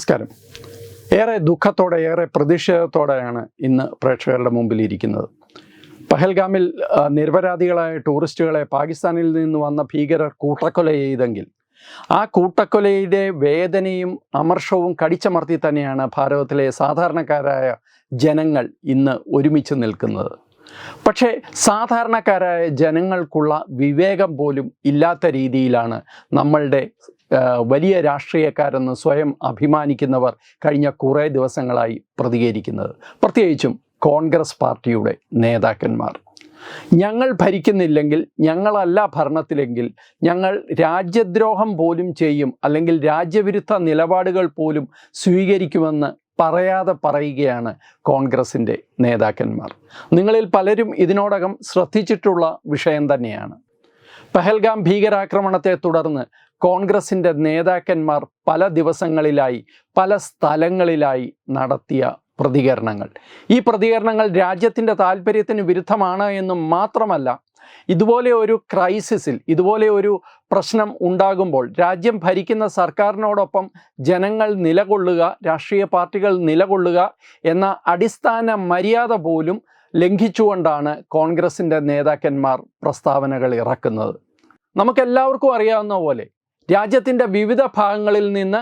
നമസ്കാരം. ഏറെ ദുഃഖത്തോടെ ഏറെ പ്രതിഷേധത്തോടെയാണ് ഇന്ന് പ്രേക്ഷകരുടെ മുമ്പിൽ ഇരിക്കുന്നത്. പഹൽഗാമിൽ നിരപരാധികളായ ടൂറിസ്റ്റുകളെ പാകിസ്ഥാനിൽ നിന്ന് വന്ന ഭീകരർ കൂട്ടക്കൊല ചെയ്തെങ്കിൽ ആ കൂട്ടക്കൊലയുടെ വേദനയും അമർഷവും കടിച്ചമർത്തി തന്നെയാണ് ഭാരതത്തിലെ സാധാരണക്കാരായ ജനങ്ങൾ ഇന്ന് ഒരുമിച്ച് നിൽക്കുന്നത്. പക്ഷേ സാധാരണക്കാരായ ജനങ്ങൾക്കുള്ള വിവേകം പോലും ഇല്ലാത്ത രീതിയിലാണ് നമ്മളുടെ വലിയ രാഷ്ട്രീയക്കാരെന്ന് സ്വയം അഭിമാനിക്കുന്നവർ കഴിഞ്ഞ കുറേ ദിവസങ്ങളായി പ്രതികരിക്കുന്നത്. പ്രത്യേകിച്ചും കോൺഗ്രസ് പാർട്ടിയുടെ നേതാക്കന്മാർ. ഞങ്ങൾ ഭരിക്കുന്നില്ലെങ്കിൽ ഞങ്ങളല്ല ഭരണത്തിലെങ്കിൽ ഞങ്ങൾ രാജ്യദ്രോഹം പോലും ചെയ്യും അല്ലെങ്കിൽ രാജ്യവിരുദ്ധ നിലപാടുകൾ പോലും സ്വീകരിക്കുമെന്ന് പറയാതെ പറയുകയാണ് കോൺഗ്രസിന്റെ നേതാക്കന്മാർ. നിങ്ങളിൽ പലരും ഇതിനോടകം ശ്രദ്ധിച്ചിട്ടുള്ള വിഷയം തന്നെയാണ്. പഹൽഗാം ഭീകരാക്രമണത്തെ തുടർന്ന് കോൺഗ്രസിന്റെ നേതാക്കന്മാർ പല ദിവസങ്ങളിലായി പല സ്ഥലങ്ങളിലായി നടത്തിയ പ്രതികരണങ്ങൾ. ഈ പ്രതികരണങ്ങൾ രാജ്യത്തിന്റെ താല്പര്യത്തിന് വിരുദ്ധമാണ് എന്ന് മാത്രമല്ല ഇതുപോലെ ഒരു ക്രൈസിസിൽ ഇതുപോലെ ഒരു പ്രശ്നം ഉണ്ടാകുമ്പോൾ രാജ്യം ഭരിക്കുന്ന സർക്കാരിനോടൊപ്പം ജനങ്ങൾ നിലകൊള്ളുക രാഷ്ട്രീയ പാർട്ടികൾ നിലകൊള്ളുക എന്ന അടിസ്ഥാന മര്യാദ പോലും ലംഘിച്ചുകൊണ്ടാണ് കോൺഗ്രസിന്റെ നേതാക്കന്മാർ പ്രസ്താവനകൾ ഇറക്കുന്നത്. നമുക്കെല്ലാവർക്കും അറിയാവുന്ന പോലെ രാജ്യത്തിന്റെ വിവിധ ഭാഗങ്ങളിൽ നിന്ന്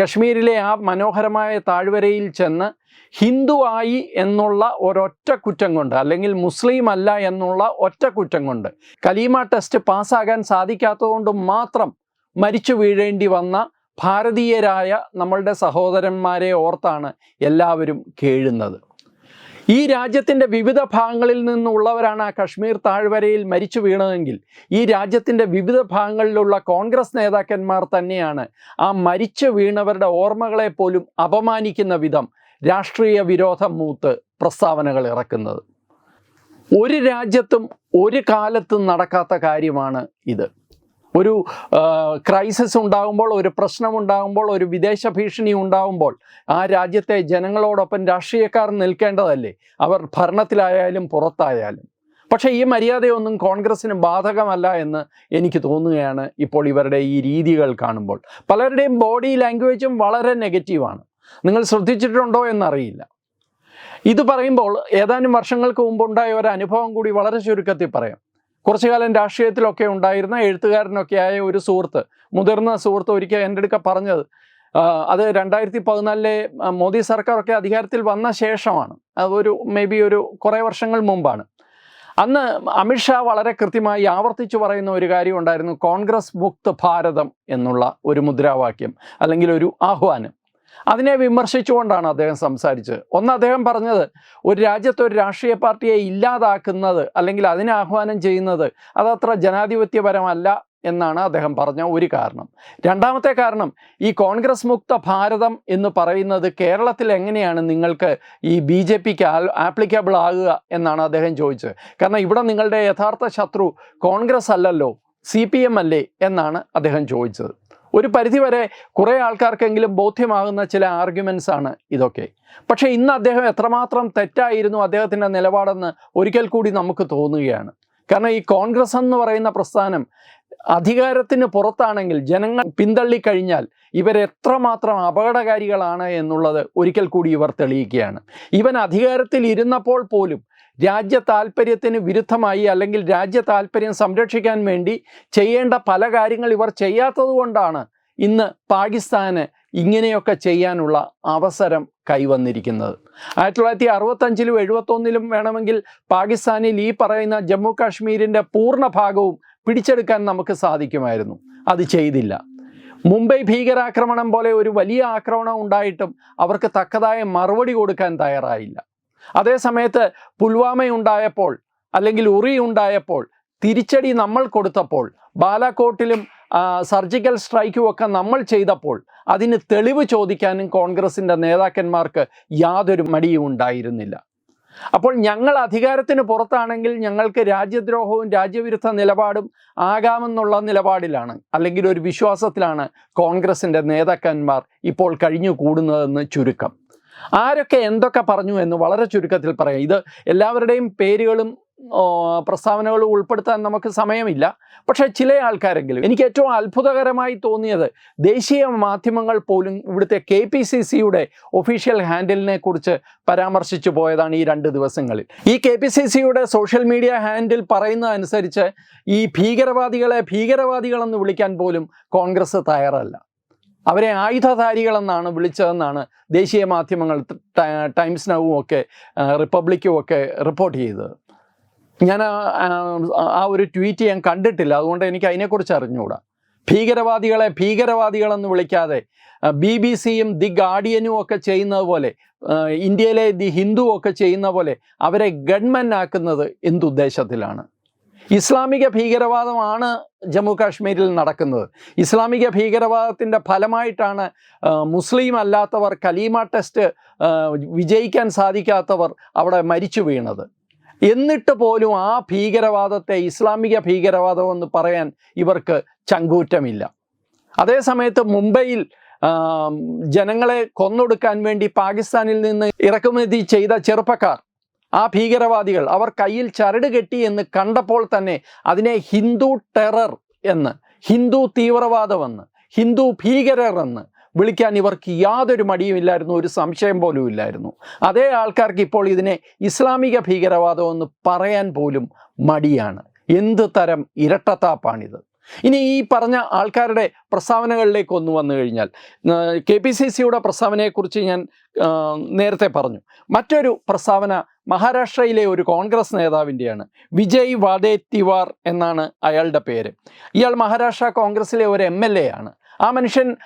കശ്മീരിലെ ആ മനോഹരമായ താഴ്വരയിൽ ചെന്ന് ഹിന്ദു ആയി എന്നുള്ള ഒരൊറ്റ കുറ്റം കൊണ്ട് അല്ലെങ്കിൽ മുസ്ലിം അല്ല എന്നുള്ള ഒറ്റ കുറ്റം കൊണ്ട് കലീമ ടെസ്റ്റ് പാസ്സാകാൻ സാധിക്കാത്തതുകൊണ്ട് മാത്രം മരിച്ചു വീഴേണ്ടി വന്ന ഭാരതീയരായ നമ്മളുടെ സഹോദരന്മാരെ ഓർത്താണ് എല്ലാവരും കേഴുന്നത്. ഈ രാജ്യത്തിന്റെ വിവിധ ഭാഗങ്ങളിൽ നിന്നുള്ളവരാണ് ആ കശ്മീർ താഴ്വരയിൽ മരിച്ചു വീണതെങ്കിൽ ഈ രാജ്യത്തിന്റെ വിവിധ ഭാഗങ്ങളിലുള്ള കോൺഗ്രസ് നേതാക്കന്മാർ തന്നെയാണ് ആ മരിച്ചു വീണവരുടെ ഓർമ്മകളെ പോലും അപമാനിക്കുന്ന വിധം രാഷ്ട്രീയ വിരോധം മൂത്ത് പ്രസ്താവനകൾ ഇറക്കുന്നത്. ഒരു രാജ്യത്തും ഒരു കാലത്തും നടക്കാത്ത കാര്യമാണ് ഇത്. ഒരു ക്രൈസിസ് ഉണ്ടാകുമ്പോൾ ഒരു പ്രശ്നം ഉണ്ടാകുമ്പോൾ ഒരു വിദേശ ഭീഷണി ഉണ്ടാകുമ്പോൾ ആ രാജ്യത്തെ ജനങ്ങളോടൊപ്പം രാഷ്ട്രീയക്കാർ നിൽക്കേണ്ടതല്ലേ? അവർ ഭരണത്തിലായാലും പുറത്തായാലും. പക്ഷേ ഈ മര്യാദയൊന്നും കോൺഗ്രസ്സിന് ബാധകമല്ല എന്ന് എനിക്ക് തോന്നുകയാണ് ഇപ്പോൾ ഇവരുടെ ഈ രീതികൾ കാണുമ്പോൾ. പലരുടെയും ബോഡി ലാംഗ്വേജും വളരെ നെഗറ്റീവാണ്. നിങ്ങൾ ശ്രദ്ധിച്ചിട്ടുണ്ടോ എന്നറിയില്ല. ഇത് പറയുമ്പോൾ ഏതാനും വർഷങ്ങൾക്ക് മുമ്പുണ്ടായ ഒരു അനുഭവം കൂടി വളരെ ചുരുക്കത്തിൽ പറയാം. കുറച്ചു കാലം രാഷ്ട്രീയത്തിലൊക്കെ ഉണ്ടായിരുന്ന എഴുത്തുകാരനൊക്കെ ആയ ഒരു സുഹൃത്ത് മുതിർന്ന സുഹൃത്ത് ഒരിക്കൽ എന്റെ അടുക്ക പറഞ്ഞത് അത് രണ്ടായിരത്തി പതിനാലിലെ മോദി സർക്കാരൊക്കെ അധികാരത്തിൽ വന്ന ശേഷമാണ്. അതൊരു മേ ബി ഒരു കുറേ വർഷങ്ങൾ മുമ്പാണ്. അന്ന് അമിത്ഷാ വളരെ കൃത്യമായി ആവർത്തിച്ചു പറയുന്ന ഒരു കാര്യം ഉണ്ടായിരുന്നു കോൺഗ്രസ് മുക്ത് ഭാരതം എന്നുള്ള ഒരു മുദ്രാവാക്യം അല്ലെങ്കിൽ ഒരു ആഹ്വാനം. അതിനെ വിമർശിച്ചുകൊണ്ടാണ് അദ്ദേഹം സംസാരിച്ചത്. ഒന്ന് അദ്ദേഹം പറഞ്ഞത് ഒരു രാജ്യത്ത് ഒരു രാഷ്ട്രീയ പാർട്ടിയെ ഇല്ലാതാക്കുന്നത് അല്ലെങ്കിൽ അതിനെ ആഹ്വാനം ചെയ്യുന്നത് അതത്ര ജനാധിപത്യപരമല്ല എന്നാണ് അദ്ദേഹം പറഞ്ഞ ഒരു കാരണം. രണ്ടാമത്തെ കാരണം ഈ കോൺഗ്രസ് മുക്ത ഭാരതം എന്ന് പറയുന്നത് കേരളത്തിൽ എങ്ങനെയാണ് നിങ്ങൾക്ക് ഈ ബി ജെ പിക്ക് ആപ്ലിക്കബിൾ ആകുക എന്നാണ് അദ്ദേഹം ചോദിച്ചത്. കാരണം ഇവിടെ നിങ്ങളുടെ യഥാർത്ഥ ശത്രു കോൺഗ്രസ് അല്ലല്ലോ സി പി എം അല്ലേ എന്നാണ് അദ്ദേഹം ചോദിച്ചത്. ഒരു പരിധിവരെ കുറേ ആൾക്കാർക്കെങ്കിലും ബോധ്യമാകുന്ന ചില ആർഗ്യുമെൻസ് ആണ് ഇതൊക്കെ. പക്ഷേ ഇന്ന് അദ്ദേഹം എത്രമാത്രം തെറ്റായിരുന്നു അദ്ദേഹത്തിന്റെ നിലപാടെന്ന് ഒരിക്കൽ കൂടി നമുക്ക് തോന്നുകയാണ്. കാരണം ഈ കോൺഗ്രസ് എന്ന് പറയുന്ന പ്രസ്ഥാനം അധികാരത്തിന് പുറത്താണെങ്കിൽ ജനങ്ങൾ പിന്തള്ളിക്കഴിഞ്ഞാൽ ഇവരെത്രമാത്രം അപകടകാരികളാണ് എന്നുള്ളത് ഒരിക്കൽ കൂടി ഇവർ തെളിയിക്കുകയാണ്. ഇവൻ അധികാരത്തിൽ ഇരുന്നപ്പോൾ പോലും രാജ്യ താല്പര്യത്തിന് വിരുദ്ധമായി അല്ലെങ്കിൽ രാജ്യ താല്പര്യം സംരക്ഷിക്കാൻ വേണ്ടി ചെയ്യേണ്ട പല കാര്യങ്ങൾ ഇവർ ചെയ്യാത്തത് കൊണ്ടാണ് ഇന്ന് പാകിസ്ഥാന് ഇങ്ങനെയൊക്കെ ചെയ്യാനുള്ള അവസരം കൈവന്നിരിക്കുന്നത്. ആയിരത്തി തൊള്ളായിരത്തി അറുപത്തഞ്ചിലും എഴുപത്തൊന്നിലും വേണമെങ്കിൽ പാകിസ്ഥാനിൽ ഈ പറയുന്ന ജമ്മു കാശ്മീരിന്റെ പൂർണ ഭാഗവും പിടിച്ചെടുക്കാൻ നമുക്ക് സാധിക്കുമായിരുന്നു. അത് ചെയ്തില്ല. മുംബൈ ഭീകരാക്രമണം പോലെ ഒരു വലിയ ആക്രമണം ഉണ്ടായിട്ടും അവർക്ക് തക്കതായ മറുപടി കൊടുക്കാൻ തയ്യാറായില്ല. അതേ സമയത്ത് പുൽവാമയുണ്ടായപ്പോൾ അല്ലെങ്കിൽ ഉറി ഉണ്ടായപ്പോൾ തിരിച്ചടി നമ്മൾ കൊടുത്തപ്പോൾ ബാലാക്കോട്ടിലും സർജിക്കൽ സ്ട്രൈക്കും ഒക്കെ നമ്മൾ ചെയ്തപ്പോൾ അതിന് തെളിവ് ചോദിക്കാനും കോൺഗ്രസിന്റെ നേതാക്കന്മാർക്ക് യാതൊരു മടിയും ഉണ്ടായിരുന്നില്ല. അപ്പോൾ ഞങ്ങൾ അധികാരത്തിന് പുറത്താണെങ്കിൽ ഞങ്ങൾക്ക് രാജ്യദ്രോഹവും രാജ്യവിരുദ്ധ നിലപാടും ആകാമെന്നുള്ള നിലപാടിലാണ് അല്ലെങ്കിൽ ഒരു വിശ്വാസത്തിലാണ് കോൺഗ്രസിന്റെ നേതാക്കന്മാർ ഇപ്പോൾ കഴിഞ്ഞു കൂടുന്നതെന്ന് ചുരുക്കം. ആരൊക്കെ എന്തൊക്കെ പറഞ്ഞു എന്ന് വളരെ ചുരുക്കത്തിൽ പറയാം. ഇത് എല്ലാവരുടെയും പേരുകളും പ്രസ്താവനകളും ഉൾപ്പെടുത്താൻ നമുക്ക് സമയമില്ല. പക്ഷേ ചില ആൾക്കാരെങ്കിലും എനിക്ക് ഏറ്റവും അത്ഭുതകരമായി തോന്നിയത് ദേശീയ മാധ്യമങ്ങൾ പോലും ഇവിടുത്തെ കെ പി സി സിയുടെ ഒഫീഷ്യൽ ഹാൻഡിലിനെ കുറിച്ച് പരാമർശിച്ചു പോയതാണ് ഈ രണ്ട് ദിവസങ്ങളിൽ. ഈ കെ പി സി സിയുടെ സോഷ്യൽ മീഡിയ ഹാൻഡിൽ പറയുന്നതനുസരിച്ച് ഈ ഭീകരവാദികളെ ഭീകരവാദികളെന്ന് വിളിക്കാൻ പോലും കോൺഗ്രസ് തയ്യാറല്ല. അവരെ ആയുധധാരികളെന്നാണ് വിളിച്ചതെന്നാണ് ദേശീയ മാധ്യമങ്ങൾ ടൈംസ് നവും ഒക്കെ റിപ്പബ്ലിക്കും ഒക്കെ റിപ്പോർട്ട് ചെയ്തത്. ഞാൻ ആ ഒരു ട്വീറ്റ് ഞാൻ കണ്ടിട്ടില്ല. അതുകൊണ്ട് എനിക്ക് അതിനെക്കുറിച്ച് അറിഞ്ഞുകൂടാ ഭീകരവാദികളെ ഭീകരവാദികളെന്ന് വിളിക്കാതെ ബി ബി സിയും ദി ഗാർഡിയനും ഒക്കെ ചെയ്യുന്നത് പോലെ ഇന്ത്യയിലെ ദി ഹിന്ദു ഒക്കെ ചെയ്യുന്ന പോലെ അവരെ ഗൺമെൻ ആക്കുന്നത് എന്തുദ്ദേശത്തിലാണ്? ഇസ്ലാമിക ഭീകരവാദമാണ് ജമ്മു കാശ്മീരിൽ നടക്കുന്നത്. ഇസ്ലാമിക ഭീകരവാദത്തിന്റെ ഫലമായിട്ടാണ് മുസ്ലിം അല്ലാത്തവർ കലീമ ടെസ്റ്റ് വിജയിക്കാൻ സാധിക്കാത്തവർ അവിടെ മരിച്ചു വീണത്. എന്നിട്ട് പോലും ആ ഭീകരവാദത്തെ ഇസ്ലാമിക ഭീകരവാദം എന്ന് പറയാൻ ഇവർക്ക് ചങ്കൂറ്റമില്ല. അതേസമയത്ത് മുംബൈയിൽ ജനങ്ങളെ കൊന്നൊടുക്കാൻ വേണ്ടി പാകിസ്ഥാനിൽ നിന്ന് ഇറക്കുമതി ചെയ്ത ചെറുപ്പക്കാർ ആ ഭീകരവാദികൾ അവർ കയ്യിൽ ചരട് കെട്ടി എന്ന് കണ്ടപ്പോൾ തന്നെ അതിനെ ഹിന്ദു ടെറർ എന്ന് ഹിന്ദു തീവ്രവാദമെന്ന് ഹിന്ദു ഭീകരർ എന്ന് വിളിക്കാൻ ഇവർക്ക് യാതൊരു മടിയുമില്ലായിരുന്നു ഒരു സംശയം പോലും ഇല്ലായിരുന്നു. അതേ ആൾക്കാർക്ക് ഇപ്പോൾ ഇതിനെ ഇസ്ലാമിക ഭീകരവാദം എന്ന് പറയാൻ പോലും മടിയാണ്. എന്ത് തരം ഇരട്ടത്താപ്പാണിത്. ഇനി ഈ പറഞ്ഞ ആൾക്കാരുടെ പ്രസ്താവനകളിലേക്ക് ഒന്ന് വന്നു കഴിഞ്ഞാൽ കെ പി സി സിയുടെ പ്രസ്താവനയെക്കുറിച്ച് ഞാൻ നേരത്തെ പറഞ്ഞു. മറ്റൊരു പ്രസ്താവന മഹാരാഷ്ട്രയിലെ ഒരു കോൺഗ്രസ് നേതാവിന്റെയാണ്. വിജയ് വാദേത്തിവാർ എന്നാണ് അയാളുടെ പേര്. ഇയാൾ മഹാരാഷ്ട്ര കോൺഗ്രസിലെ ഒരു എം എൽ എ ആണ്. ആ മനുഷ്യൻ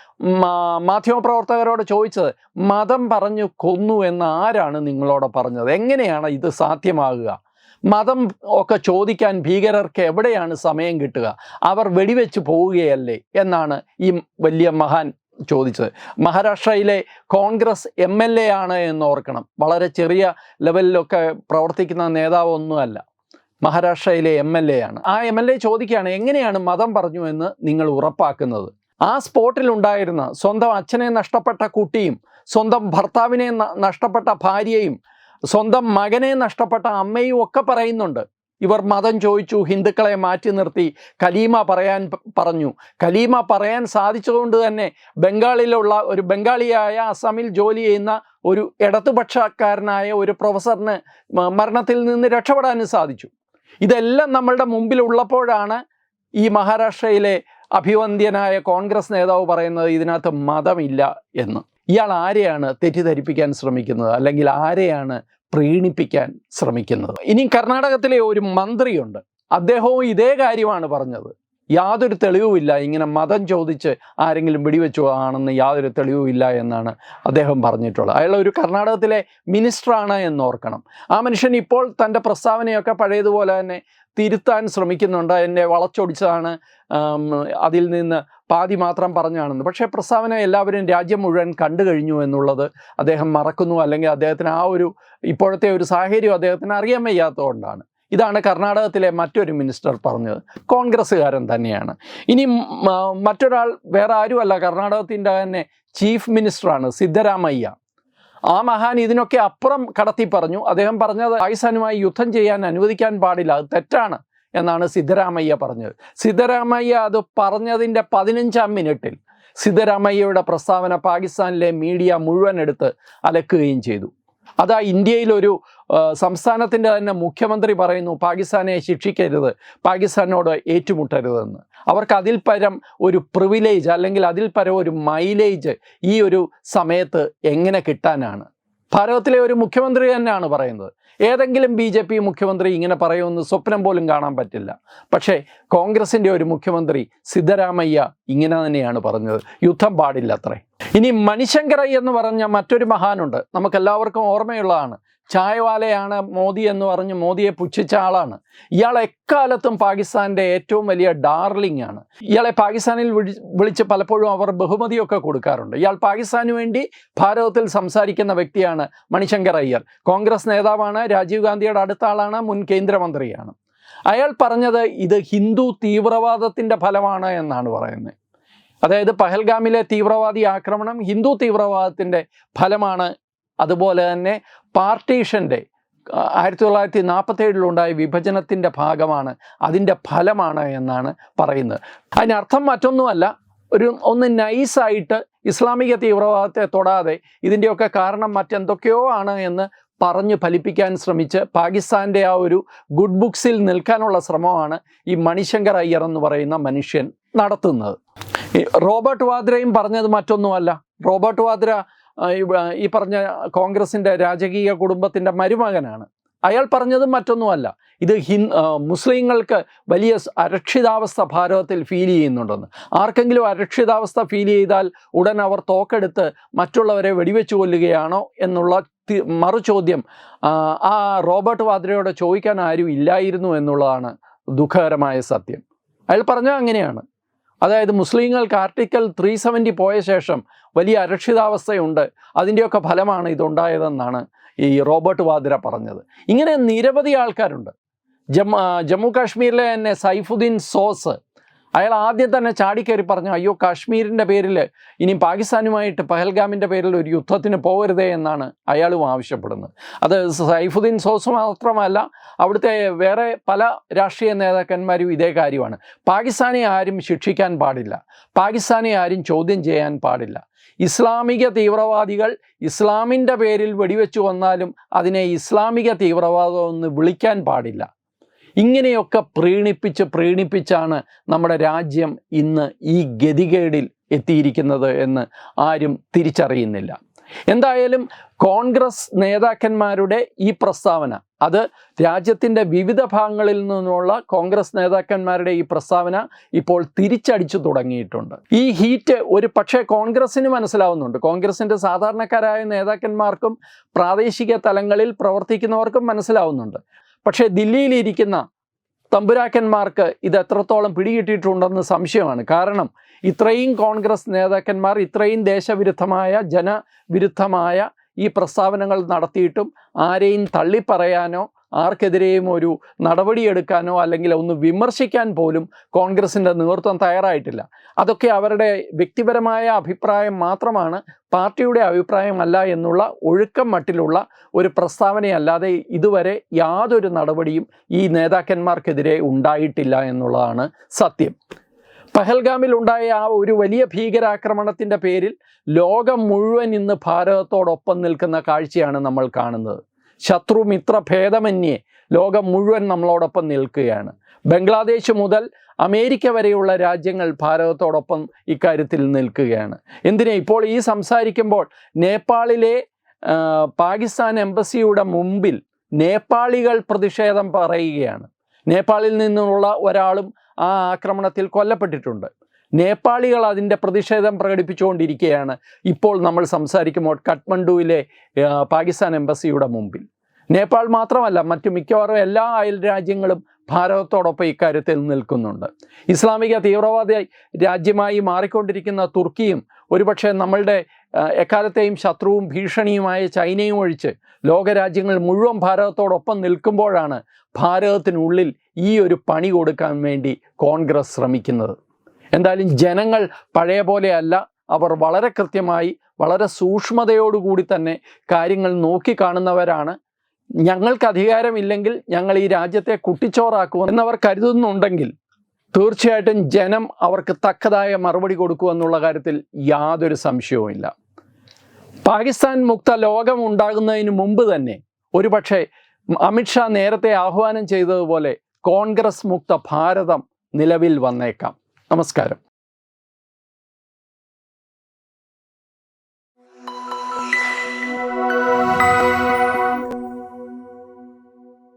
മാധ്യമപ്രവർത്തകരോട് ചോദിച്ചത് മതം പറഞ്ഞു കൊന്നു എന്ന് ആരാണ് നിങ്ങളോട് പറഞ്ഞത്? എങ്ങനെയാണ് ഇത് സാധ്യമാകുക? മതം ഒക്കെ ചോദിക്കാൻ ഭീകരർക്ക് എവിടെയാണ് സമയം കിട്ടുക? അവർ വെടിവെച്ച് പോവുകയല്ലേ? എന്നാണ് ഈ വലിയ മഹാൻ ചോദിച്ചത്. മഹാരാഷ്ട്രയിലെ കോൺഗ്രസ് എം എൽ എ ആണ് എന്ന് ഓർക്കണം. വളരെ ചെറിയ ലെവലിലൊക്കെ പ്രവർത്തിക്കുന്ന നേതാവൊന്നുമല്ല. മഹാരാഷ്ട്രയിലെ എം എൽ എ ആണ്. ആ എം എൽ എ ചോദിക്കുകയാണ് എങ്ങനെയാണ് മതം പറഞ്ഞു എന്ന് നിങ്ങൾ ഉറപ്പാക്കുന്നത്? ആ സ്പോട്ടിൽ ഉണ്ടായിരുന്ന സ്വന്തം അച്ഛനെ നഷ്ടപ്പെട്ട കുട്ടിയും സ്വന്തം ഭർത്താവിനെ നഷ്ടപ്പെട്ട ഭാര്യയും സ്വന്തം മകനെ നഷ്ടപ്പെട്ട അമ്മയും ഒക്കെ പറയുന്നുണ്ട്. ഇവർ മതം ചോദിച്ചു ഹിന്ദുക്കളെ മാറ്റി നിർത്തി. കലീമ പറയാൻ പറഞ്ഞു. കലീമ പറയാൻ സാധിച്ചതുകൊണ്ട് തന്നെ ബംഗാളിലുള്ള ഒരു ബംഗാളിയായ അസമിൽ ജോലി ചെയ്യുന്ന ഒരു ഇടതുപക്ഷക്കാരനായ ഒരു പ്രൊഫസറിന് മരണത്തിൽ നിന്ന് രക്ഷപ്പെടാനും സാധിച്ചു. ഇതെല്ലാം നമ്മളുടെ മുമ്പിൽ ഉള്ളപ്പോഴാണ് ഈ മഹാരാഷ്ട്രയിലെ അഭിവന്ദ്യനായ കോൺഗ്രസ് നേതാവ് പറയുന്നത് ഇതിനകത്ത് മതമില്ല എന്ന്. ഇയാൾ ആരെയാണ് തെറ്റിദ്ധരിപ്പിക്കാൻ ശ്രമിക്കുന്നത്? അല്ലെങ്കിൽ ആരെയാണ് പ്രീണിപ്പിക്കാൻ ശ്രമിക്കുന്നത്. ഇനി കർണാടകത്തിലെ ഒരു മന്ത്രിയുണ്ട്. അദ്ദേഹവും ഇതേ കാര്യമാണ് പറഞ്ഞത്. യാതൊരു തെളിവുമില്ല. ഇങ്ങനെ മതം ചോദിച്ച് ആരെങ്കിലും വെടിവെച്ചു ആണെന്ന് യാതൊരു തെളിവുമില്ല എന്നാണ് അദ്ദേഹം പറഞ്ഞിട്ടുള്ളത്. അയാൾ ഒരു കർണാടകത്തിലെ മിനിസ്റ്ററാണ് എന്ന് ഓർക്കണം. ആ മനുഷ്യൻ ഇപ്പോൾ തന്റെ പ്രസ്താവനയൊക്കെ പഴയതുപോലെ തന്നെ തിരുത്താൻ ശ്രമിക്കുന്നുണ്ട്. എന്നെ വളച്ചൊടിച്ചതാണ് അതിൽ നിന്ന് പാതി മാത്രം പറഞ്ഞാണെന്ന്. പക്ഷേ പ്രസ്താവന എല്ലാവരും രാജ്യം മുഴുവൻ കണ്ടു കഴിഞ്ഞു എന്നുള്ളത് അദ്ദേഹം മറക്കുന്നു. അല്ലെങ്കിൽ അദ്ദേഹത്തിന് ആ ഒരു ഇപ്പോഴത്തെ ഒരു സാഹചര്യം അദ്ദേഹത്തിന് അറിയാൻ വയ്യാത്തതുകൊണ്ടാണ്. ഇതാണ് കർണാടകത്തിലെ മറ്റൊരു മിനിസ്റ്റർ പറഞ്ഞത്. കോൺഗ്രസ്സുകാരൻ തന്നെയാണ്. ഇനി മറ്റൊരാൾ വേറെ ആരുമല്ല. കർണാടകത്തിന്റെ തന്നെ ചീഫ് മിനിസ്റ്ററാണ് സിദ്ധരാമയ്യ. ആ മഹാൻ ഇതിനൊക്കെ അപ്പുറം കടത്തി പറഞ്ഞു. അദ്ദേഹം പറഞ്ഞത് പാകിസ്ഥാനുമായി യുദ്ധം ചെയ്യാൻ അനുവദിക്കാൻ പാടില്ല. അത് തെറ്റാണ് എന്നാണ് സിദ്ധരാമയ്യ പറഞ്ഞത്. സിദ്ധരാമയ്യ അത് പറഞ്ഞതിന്റെ പതിനഞ്ചാം മിനിറ്റിൽ സിദ്ധരാമയ്യയുടെ പ്രസ്താവന പാകിസ്ഥാനിലെ മീഡിയ മുഴുവൻ എടുത്ത് അലക്കുകയും ചെയ്തു. അതാ ഇന്ത്യയിലൊരു സംസ്ഥാനത്തിന്റെ തന്നെ മുഖ്യമന്ത്രി പറയുന്നു പാകിസ്ഥാനെ ശിക്ഷിക്കരുത്. പാകിസ്ഥാനോട് ഏറ്റുമുട്ടരുതെന്ന്. അവർക്ക് അതിൽ പരം ഒരു പ്രിവിലേജ് അല്ലെങ്കിൽ അതിൽ പരം ഒരു മൈലേജ് ഈ ഒരു സമയത്ത് എങ്ങനെ കിട്ടാനാണ്? ഭാരതത്തിലെ ഒരു മുഖ്യമന്ത്രി തന്നെയാണ് പറയുന്നത്. ഏതെങ്കിലും ബി ജെ പി മുഖ്യമന്ത്രി ഇങ്ങനെ പറയുമെന്ന് സ്വപ്നം പോലും കാണാൻ പറ്റില്ല. പക്ഷേ കോൺഗ്രസിന്റെ ഒരു മുഖ്യമന്ത്രി സിദ്ധരാമയ്യ ഇങ്ങനെ തന്നെയാണ് പറഞ്ഞത്. യുദ്ധം പാടില്ല അത്രേ ഇനി മണിശങ്കർ എന്ന് പറഞ്ഞ മറ്റൊരു മഹാനുണ്ട്. നമുക്കെല്ലാവർക്കും ഓർമ്മയുള്ളതാണ്. ചായവാലയാണ് മോദി എന്ന് പറഞ്ഞ് മോദിയെ പുച്ഛിച്ച ആളാണ്. ഇയാൾ എക്കാലത്തും പാകിസ്ഥാന്റെ ഏറ്റവും വലിയ ഡാർലിംഗ് ആണ്. ഇയാളെ പാകിസ്ഥാനിൽ വിളി വിളിച്ച് പലപ്പോഴും അവർ ബഹുമതിയൊക്കെ കൊടുക്കാറുണ്ട്. ഇയാൾ പാകിസ്ഥാന് വേണ്ടി ഭാരതത്തിൽ സംസാരിക്കുന്ന വ്യക്തിയാണ് മണിശങ്കർ അയ്യർ. കോൺഗ്രസ് നേതാവാണ് രാജീവ് ഗാന്ധിയുടെ അടുത്ത ആളാണ് മുൻ കേന്ദ്രമന്ത്രിയാണ്. അയാൾ പറഞ്ഞത് ഇത് ഹിന്ദു തീവ്രവാദത്തിന്റെ ഫലമാണ് എന്നാണ് പറയുന്നത്. അതായത് പഹൽഗാമിലെ തീവ്രവാദി ആക്രമണം ഹിന്ദു തീവ്രവാദത്തിന്റെ ഫലമാണ്. അതുപോലെ തന്നെ പാർട്ടീഷന്റെ ആയിരത്തി തൊള്ളായിരത്തി നാൽപ്പത്തേഴിലുണ്ടായ വിഭജനത്തിന്റെ ഭാഗമാണ് അതിന്റെ ഫലമാണ് എന്നാണ് പറയുന്നത്. അതിനർത്ഥം മറ്റൊന്നുമല്ല. ഒരു ഒന്ന് നൈസായിട്ട് ഇസ്ലാമിക തീവ്രവാദത്തെ തൊടാതെ ഇതിന്റെയൊക്കെ കാരണം മറ്റെന്തൊക്കെയോ ആണ് എന്ന് പറഞ്ഞ് ഫലിപ്പിക്കാൻ ശ്രമിച്ച് പാകിസ്ഥാന്റെ ആ ഒരു ഗുഡ് ബുക്സിൽ നിൽക്കാനുള്ള ശ്രമമാണ് ഈ മണിശങ്കർ അയ്യർ എന്ന് പറയുന്ന മനുഷ്യൻ നടത്തുന്നത്. റോബർട്ട് വാദ്രയും പറഞ്ഞത് മറ്റൊന്നുമല്ല. റോബർട്ട് വാദ്ര ഈ- പറഞ്ഞ കോൺഗ്രസിന്റെ രാജകീയ കുടുംബത്തിന്റെ മരുമകനാണ്. അയാൾ പറഞ്ഞതും മറ്റൊന്നുമല്ല. ഇത് ഹിൻ മുസ്ലിങ്ങൾക്ക് വലിയ അരക്ഷിതാവസ്ഥ ഭാരതത്തിൽ ഫീൽ ചെയ്യുന്നുണ്ടെന്ന്. ആർക്കെങ്കിലും അരക്ഷിതാവസ്ഥ ഫീൽ ചെയ്താൽ ഉടൻ അവർ തോക്കെടുത്ത് മറ്റുള്ളവരെ വെടിവെച്ച് കൊല്ലുകയാണോ എന്നുള്ള മറു മറുചോദ്യം ആ, റോബർട്ട് വാദ്രയോട് ചോദിക്കാൻ ആരും ഇല്ലായിരുന്നു എന്നുള്ളതാണ് ദുഃഖകരമായ സത്യം. അയാൾ പറഞ്ഞത് അങ്ങനെയാണ്. അതായത് മുസ്ലിങ്ങൾക്ക് ആർട്ടിക്കൽ ത്രീ സെവന്റി പോയ ശേഷം വലിയ അരക്ഷിതാവസ്ഥയുണ്ട്. അതിന്റെയൊക്കെ ഫലമാണ് ഇതുണ്ടായതെന്നാണ് ഈ റോബർട്ട് വാദ്ര പറഞ്ഞത്. ഇങ്ങനെ നിരവധി ആൾക്കാരുണ്ട്. ജമ്മു ജമ്മു കാശ്മീരിലെ തന്നെ സൈഫുദ്ദീൻ സോസ് അയാൾ ആദ്യം തന്നെ ചാടിക്കയറി പറഞ്ഞു അയ്യോ കാശ്മീരിന്റെ പേരിൽ ഇനി പാകിസ്ഥാനുമായിട്ട് പഹൽഗാമിന്റെ പേരിൽ ഒരു യുദ്ധത്തിന് പോകരുതേ എന്നാണ് അയാളും ആവശ്യപ്പെടുന്നത്. അത് സൈഫുദ്ദീൻ സോസ് മാത്രമല്ല അവിടുത്തെ വേറെ പല രാഷ്ട്രീയ നേതാക്കന്മാരും ഇതേ കാര്യമാണ്. പാകിസ്ഥാനെ ആരും ശിക്ഷിക്കാൻ പാടില്ല. പാകിസ്ഥാനെ ആരും ചോദ്യം ചെയ്യാൻ പാടില്ല. ഇസ്ലാമിക തീവ്രവാദികൾ ഇസ്ലാമിന്റെ പേരിൽ വെടിവെച്ചു വന്നാലും അതിനെ ഇസ്ലാമിക തീവ്രവാദം എന്ന് വിളിക്കാൻ പാടില്ല. ഇങ്ങനെയൊക്കെ പ്രീണിപ്പിച്ച് പ്രീണിപ്പിച്ചാണ് നമ്മുടെ രാജ്യം ഇന്ന് ഈ ഗതികേടിൽ എത്തിയിരിക്കുന്നത് എന്ന് ആരും തിരിച്ചറിയുന്നില്ല. എന്തായാലും കോൺഗ്രസ് നേതാക്കന്മാരുടെ ഈ പ്രസ്താവന അത് രാജ്യത്തിന്റെ വിവിധ ഭാഗങ്ങളിൽ നിന്നുള്ള കോൺഗ്രസ് നേതാക്കന്മാരുടെ ഈ പ്രസ്താവന ഇപ്പോൾ തിരിച്ചടിച്ചു തുടങ്ങിയിട്ടുണ്ട്. ഈ ഹീറ്റ് ഒരു പക്ഷേ കോൺഗ്രസ്സിന് മനസ്സിലാവുന്നുണ്ട്. കോൺഗ്രസിന്റെ സാധാരണക്കാരായ നേതാക്കന്മാർക്കും പ്രാദേശിക തലങ്ങളിൽ പ്രവർത്തിക്കുന്നവർക്കും മനസ്സിലാവുന്നുണ്ട്. പക്ഷേ ദില്ലിയിലിരിക്കുന്ന തമ്പുരാക്കന്മാർക്ക് ഇത് എത്രത്തോളം പിടികിട്ടിയിട്ടുണ്ടെന്ന് സംശയമാണ്. കാരണം ഇത്രയും കോൺഗ്രസ് നേതാക്കന്മാർ ഇത്രയും ദേശവിരുദ്ധമായ ജനവിരുദ്ധമായ ഈ പ്രസ്താവനകൾ നടത്തിയിട്ടും ആരെയും തള്ളിപ്പറയാനോ ആർക്കെതിരെയും ഒരു നടപടിയെടുക്കാനോ അല്ലെങ്കിൽ ഒന്ന് വിമർശിക്കാൻ പോലും കോൺഗ്രസിന്റെ നേതൃത്വം തയ്യാറായിട്ടില്ല. അതൊക്കെ അവരുടെ വ്യക്തിപരമായ അഭിപ്രായം മാത്രമാണ് പാർട്ടിയുടെ അഭിപ്രായമല്ല എന്നുള്ള ഒഴുക്കം മട്ടിലുള്ള ഒരു പ്രസ്താവനയല്ലാതെ ഇതുവരെ യാതൊരു നടപടിയും ഈ നേതാക്കന്മാർക്കെതിരെ ഉണ്ടായിട്ടില്ല എന്നുള്ളതാണ് സത്യം. പഹൽഗാമിൽ ഉണ്ടായ ആ ഒരു വലിയ ഭീകരാക്രമണത്തിന്റെ പേരിൽ ലോകം മുഴുവൻ ഇന്ന് ഭാരതത്തോടൊപ്പം നിൽക്കുന്ന കാഴ്ചയാണ് നമ്മൾ കാണുന്നത്. ശത്രു മിത്ര ഭേദമന്യേ ലോകം മുഴുവൻ നമ്മളോടൊപ്പം നിൽക്കുകയാണ്. ബംഗ്ലാദേശ് മുതൽ അമേരിക്ക വരെയുള്ള രാജ്യങ്ങൾ ഭാരതത്തോടൊപ്പം ഇക്കാര്യത്തിൽ നിൽക്കുകയാണ്. എന്തിനാ? ഇപ്പോൾ ഈ സംസാരിക്കുമ്പോൾ നേപ്പാളിലെ പാകിസ്ഥാൻ എംബസിയുടെ മുമ്പിൽ നേപ്പാളികൾ പ്രതിഷേധം പറയുകയാണ്. നേപ്പാളിൽ നിന്നുള്ള ഒരാളും ആ ആക്രമണത്തിൽ കൊല്ലപ്പെട്ടിട്ടുണ്ട്. നേപ്പാളികൾ അതിന്റെ പ്രതിഷേധം പ്രകടിപ്പിച്ചുകൊണ്ടിരിക്കുകയാണ്. ഇപ്പോൾ നമ്മൾ സംസാരിക്കുമ്പോൾ കഠ്മണ്ഡുവിലെ പാകിസ്ഥാൻ എംബസിയുടെ മുമ്പിൽ. നേപ്പാൾ മാത്രമല്ല മറ്റു മിക്കവാറും എല്ലാ അയൽ രാജ്യങ്ങളും ഭാരതത്തോടൊപ്പം ഇക്കാര്യത്തിൽ നിൽക്കുന്നുണ്ട്. ഇസ്ലാമിക തീവ്രവാദ രാജ്യമായി മാറിക്കൊണ്ടിരിക്കുന്ന തുർക്കിയും ഒരുപക്ഷെ നമ്മളുടെ എക്കാലത്തെയും ശത്രുവും ഭീഷണിയുമായ ചൈനയും ഒഴിച്ച് ലോകരാജ്യങ്ങൾ മുഴുവൻ ഭാരതത്തോടൊപ്പം നിൽക്കുമ്പോഴാണ് ഭാരതത്തിനുള്ളിൽ ഈ ഒരു പണി കൊടുക്കാൻ വേണ്ടി കോൺഗ്രസ് ശ്രമിക്കുന്നത്. എന്തായാലും ജനങ്ങൾ പഴയ പോലെയല്ല അവർ വളരെ കൃത്യമായി വളരെ സൂക്ഷ്മതയോടുകൂടി തന്നെ കാര്യങ്ങൾ നോക്കിക്കാണുന്നവരാണ്. ഞങ്ങൾക്ക് അധികാരമില്ലെങ്കിൽ ഞങ്ങൾ ഈ രാജ്യത്തെ കുട്ടിച്ചോറാക്കും എന്നവർ കരുതുന്നുണ്ടെങ്കിൽ തീർച്ചയായിട്ടും ജനം അവർക്ക് തക്കതായ മറുപടി കൊടുക്കുമെന്നുള്ള കാര്യത്തിൽ യാതൊരു സംശയവുമില്ല പാകിസ്ഥാൻ മുക്ത ലോകം ഉണ്ടാകുന്നതിന് മുമ്പ് തന്നെ ഒരുപക്ഷെ അമിത്ഷാ നേരത്തെ ആഹ്വാനം ചെയ്തതുപോലെ കോൺഗ്രസ് മുക്ത ഭാരതം നിലവിൽ വന്നേക്കാം. നമസ്കാരം.